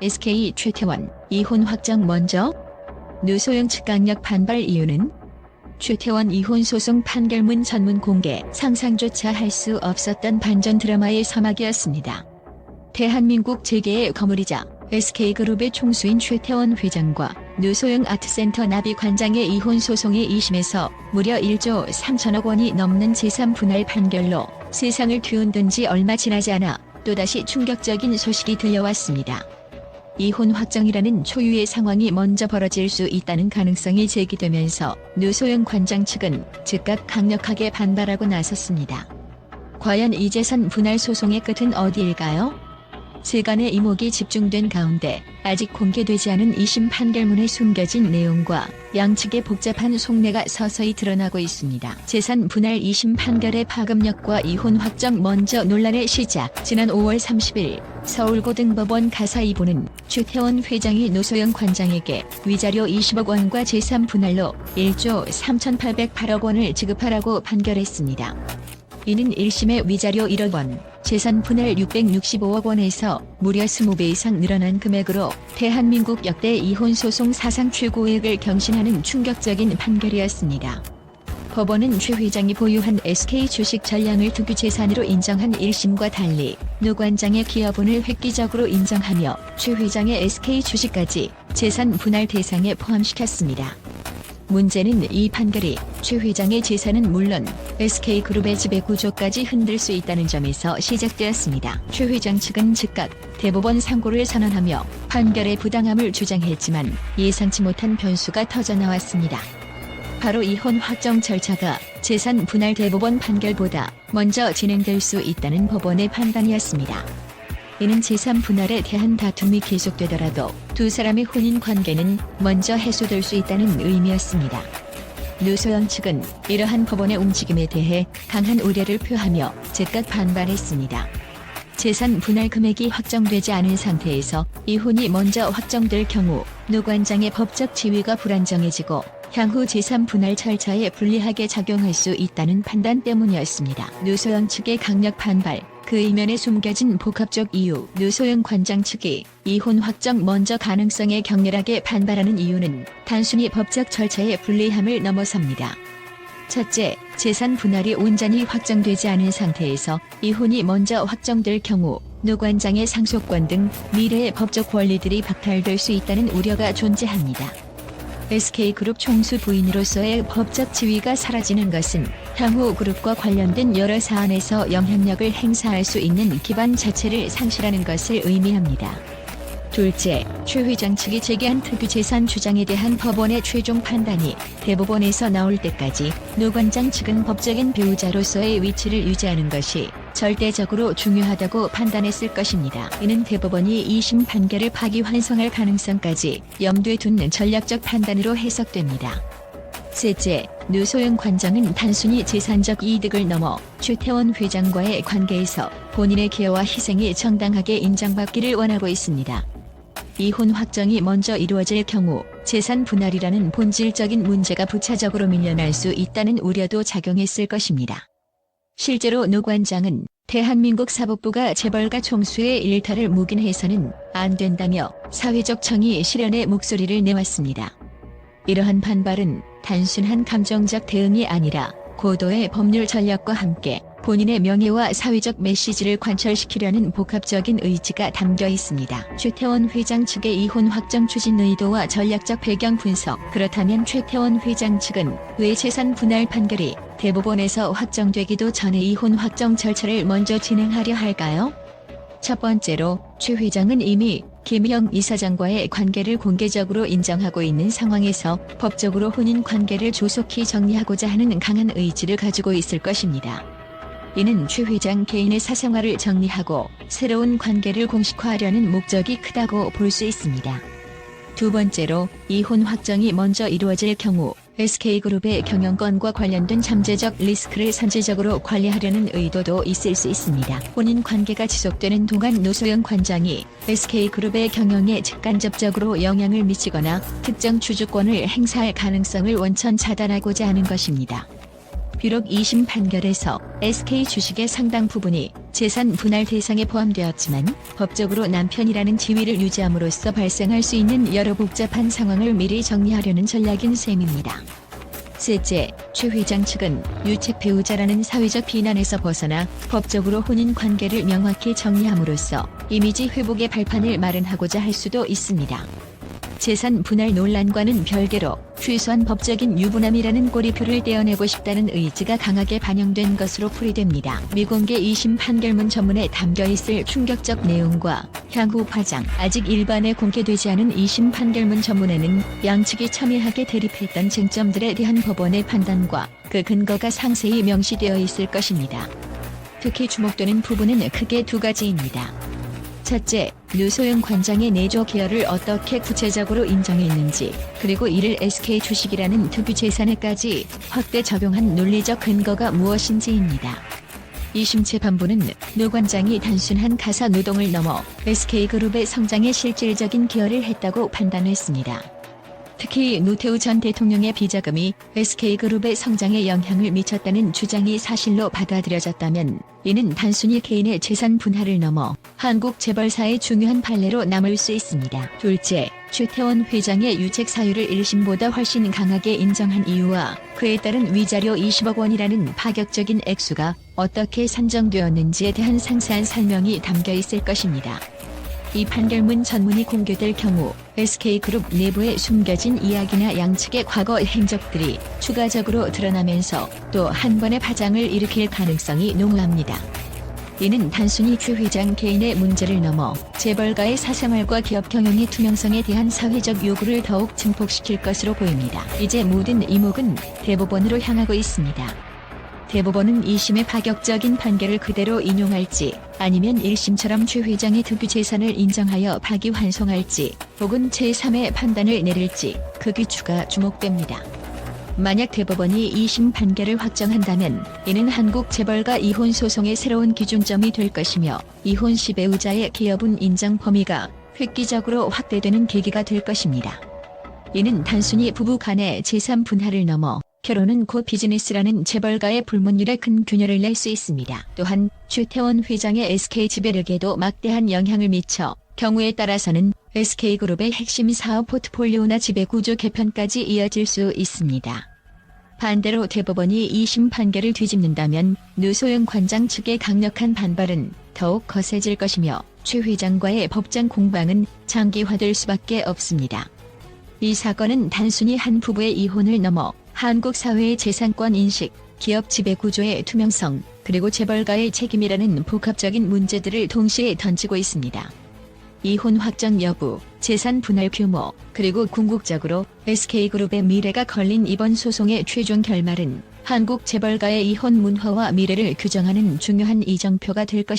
SK 최태원 이혼 확정 먼저 누소영 측 강력 반발 이유는 최태원 이혼 소송 판결문 전문 공개 상상조차 할 수 없었던 반전 드라마의 서막이었습니다. 대한민국 재계의 거물이자 SK그룹의 총수인 최태원 회장과 누소영 아트센터 나비 관장의 이혼 소송의 2심에서 무려 1조 3천억 원이 넘는 재산 분할 판결로 세상을 뒤흔든 지 얼마 지나지 않아 또다시 충격적인 소식이 들려왔습니다. 이혼 확정이라는 초유의 상황이 먼저 벌어질 수 있다는 가능성이 제기되면서 누소영 관장 측은 즉각 강력하게 반발하고 나섰습니다. 과연 이 재산 분할 소송의 끝은 어디일까요? 세간의 이목이 집중된 가운데 아직 공개되지 않은 2심 판결문에 숨겨진 내용과 양측의 복잡한 속내가 서서히 드러나고 있습니다. 재산 분할 2심 판결의 파급력과 이혼 확정 먼저 논란의 시작. 지난 5월 30일 서울고등법원 가사 2부는 최태원 회장이 노소영 관장에게 위자료 20억 원과 재산 분할로 1조 3,808억 원을 지급하라고 판결했습니다. 이는 1심의 위자료 1억 원, 재산 분할 665억 원에서 무려 20배 이상 늘어난 금액으로 대한민국 역대 이혼 소송 사상 최고액을 경신하는 충격적인 판결이었습니다. 법원은 최 회장이 보유한 SK 주식 전량을 특유 재산으로 인정한 1심과 달리 노 관장의 기여분을 획기적으로 인정하며 최 회장의 SK 주식까지 재산 분할 대상에 포함시켰습니다. 문제는 이 판결이 최 회장의 재산은 물론 SK그룹의 지배 구조까지 흔들 수 있다는 점에서 시작되었습니다. 최 회장 측은 즉각 대법원 상고를 선언하며 판결의 부당함을 주장했지만 예상치 못한 변수가 터져나왔습니다. 바로 이혼 확정 절차가 재산 분할 대법원 판결보다 먼저 진행될 수 있다는 법원의 판단이었습니다. 이는 재산 분할에 대한 다툼이 계속되더라도 두 사람의 혼인 관계는 먼저 해소될 수 있다는 의미였습니다. 누소영 측은 이러한 법원의 움직임에 대해 강한 우려를 표하며 즉각 반발했습니다. 재산 분할 금액이 확정되지 않은 상태에서 이혼이 먼저 확정될 경우 노 관장의 법적 지위가 불안정해지고 향후 재산 분할 절차에 불리하게 작용할 수 있다는 판단 때문이었습니다. 누소영 측의 강력 반발, 그 이면에 숨겨진 복합적 이유, 누소영 관장 측이 이혼 확정 먼저 가능성에 격렬하게 반발하는 이유는 단순히 법적 절차의 불리함을 넘어섭니다. 첫째, 재산 분할이 온전히 확정되지 않은 상태에서 이혼이 먼저 확정될 경우 노 관장의 상속권 등 미래의 법적 권리들이 박탈될 수 있다는 우려가 존재합니다. SK그룹 총수 부인으로서의 법적 지위가 사라지는 것은 향후 그룹과 관련된 여러 사안에서 영향력을 행사할 수 있는 기반 자체를 상실하는 것을 의미합니다. 둘째, 최 회장 측이 제기한 특유 재산 주장에 대한 법원의 최종 판단이 대법원에서 나올 때까지 노 관장 측은 법적인 배우자로서의 위치를 유지하는 것이 절대적으로 중요하다고 판단했을 것입니다. 이는 대법원이 2심 판결을 파기환송할 가능성까지 염두에 둔 전략적 판단으로 해석됩니다. 셋째, 누소영 관장은 단순히 재산적 이득을 넘어 최태원 회장과의 관계에서 본인의 기여와 희생이 정당하게 인정받기를 원하고 있습니다. 이혼 확정이 먼저 이루어질 경우 재산 분할이라는 본질적인 문제가 부차적으로 밀려날 수 있다는 우려도 작용했을 것입니다. 실제로 노 관장은 대한민국 사법부가 재벌가 총수의 일탈을 묵인해서는 안 된다며 사회적 청의 실현의 목소리를 내왔습니다. 이러한 반발은 단순한 감정적 대응이 아니라 고도의 법률 전략과 함께 본인의 명예와 사회적 메시지를 관철시키려는 복합적인 의지가 담겨 있습니다. 최태원 회장 측의 이혼 확정 추진 의도와 전략적 배경 분석. 그렇다면 최태원 회장 측은 왜 재산 분할 판결이 대법원에서 확정되기도 전에 이혼 확정 절차를 먼저 진행하려 할까요? 첫 번째로 최 회장은 이미 김영 이사장과의 관계를 공개적으로 인정하고 있는 상황에서 법적으로 혼인 관계를 조속히 정리하고자 하는 강한 의지를 가지고 있을 것입니다. 이는 최 회장 개인의 사생활을 정리하고 새로운 관계를 공식화하려는 목적이 크다고 볼 수 있습니다. 두 번째로 이혼 확정이 먼저 이루어질 경우 SK그룹의 경영권과 관련된 잠재적 리스크를 선제적으로 관리하려는 의도도 있을 수 있습니다. 혼인 관계가 지속되는 동안 노소영 관장이 SK그룹의 경영에 직간접적으로 영향을 미치거나 특정 주주권을 행사할 가능성을 원천 차단하고자 하는 것입니다. 비록 2심 판결에서 SK 주식의 상당 부분이 재산 분할 대상에 포함되었지만 법적으로 남편이라는 지위를 유지함으로써 발생할 수 있는 여러 복잡한 상황을 미리 정리하려는 전략인 셈입니다. 셋째, 최 회장 측은 유책 배우자라는 사회적 비난에서 벗어나 법적으로 혼인 관계를 명확히 정리함으로써 이미지 회복의 발판을 마련하고자 할 수도 있습니다. 재산 분할 논란과는 별개로 최소한 법적인 유부남이라는 꼬리표를 떼어내고 싶다는 의지가 강하게 반영된 것으로 풀이됩니다. 미공개 2심 판결문 전문에 담겨 있을 충격적 내용과 향후 파장, 아직 일반에 공개되지 않은 2심 판결문 전문에는 양측이 첨예하게 대립했던 쟁점들에 대한 법원의 판단과 그 근거가 상세히 명시되어 있을 것입니다. 특히 주목되는 부분은 크게 두 가지입니다. 첫째, 류소영 관장의 내조 계열을 어떻게 구체적으로 인정했는지, 그리고 이를 SK 주식이라는 특유 재산에까지 확대 적용한 논리적 근거가 무엇인지입니다. 이심 재판부는 노 관장이 단순한 가사 노동을 넘어 SK그룹의 성장에 실질적인 기여를 했다고 판단했습니다. 특히 노태우 전 대통령의 비자금이 SK그룹의 성장에 영향을 미쳤다는 주장이 사실로 받아들여졌다면 이는 단순히 개인의 재산 분할을 넘어 한국 재벌사의 중요한 판례로 남을 수 있습니다. 둘째, 최태원 회장의 유책 사유를 1심보다 훨씬 강하게 인정한 이유와 그에 따른 위자료 20억 원이라는 파격적인 액수가 어떻게 산정되었는지에 대한 상세한 설명이 담겨 있을 것입니다. 이 판결문 전문이 공개될 경우 SK그룹 내부에 숨겨진 이야기나 양측의 과거 행적들이 추가적으로 드러나면서 또 한 번의 파장을 일으킬 가능성이 농후합니다. 이는 단순히 최 회장 개인의 문제를 넘어 재벌가의 사생활과 기업 경영의 투명성에 대한 사회적 요구를 더욱 증폭시킬 것으로 보입니다. 이제 모든 이목은 대법원으로 향하고 있습니다. 대법원은 2심의 파격적인 판결을 그대로 인용할지 아니면 1심처럼 최 회장의 특유 재산을 인정하여 파기환송할지 혹은 제3의 판단을 내릴지 그 귀추가 주목됩니다. 만약 대법원이 2심 판결을 확정한다면 이는 한국 재벌가 이혼 소송의 새로운 기준점이 될 것이며 이혼 시 배우자의 기여분 인정 범위가 획기적으로 확대되는 계기가 될 것입니다. 이는 단순히 부부 간의 재산 분할을 넘어 결혼은 곧 비즈니스라는 재벌가의 불문율에 큰 균열을 낼 수 있습니다. 또한 최태원 회장의 SK 지배력에도 막대한 영향을 미쳐 경우에 따라서는 SK그룹의 핵심 사업 포트폴리오나 지배구조 개편까지 이어질 수 있습니다. 반대로 대법원이 2심 판결을 뒤집는다면 누소영 관장 측의 강력한 반발은 더욱 거세질 것이며 최 회장과의 법정 공방은 장기화될 수밖에 없습니다. 이 사건은 단순히 한 부부의 이혼을 넘어 한국 사회의 재산권 인식, 기업 지배 구조의 투명성, 그리고 재벌가의 책임이라는 복합적인 문제들을 동시에 던지고 있습니다. 이혼 확정 여부, 재산 분할 규모, 그리고 궁극적으로 SK그룹의 미래가 걸린 이번 소송의 최종 결말은 한국 재벌가의 이혼 문화와 미래를 규정하는 중요한 이정표가 될 것입니다.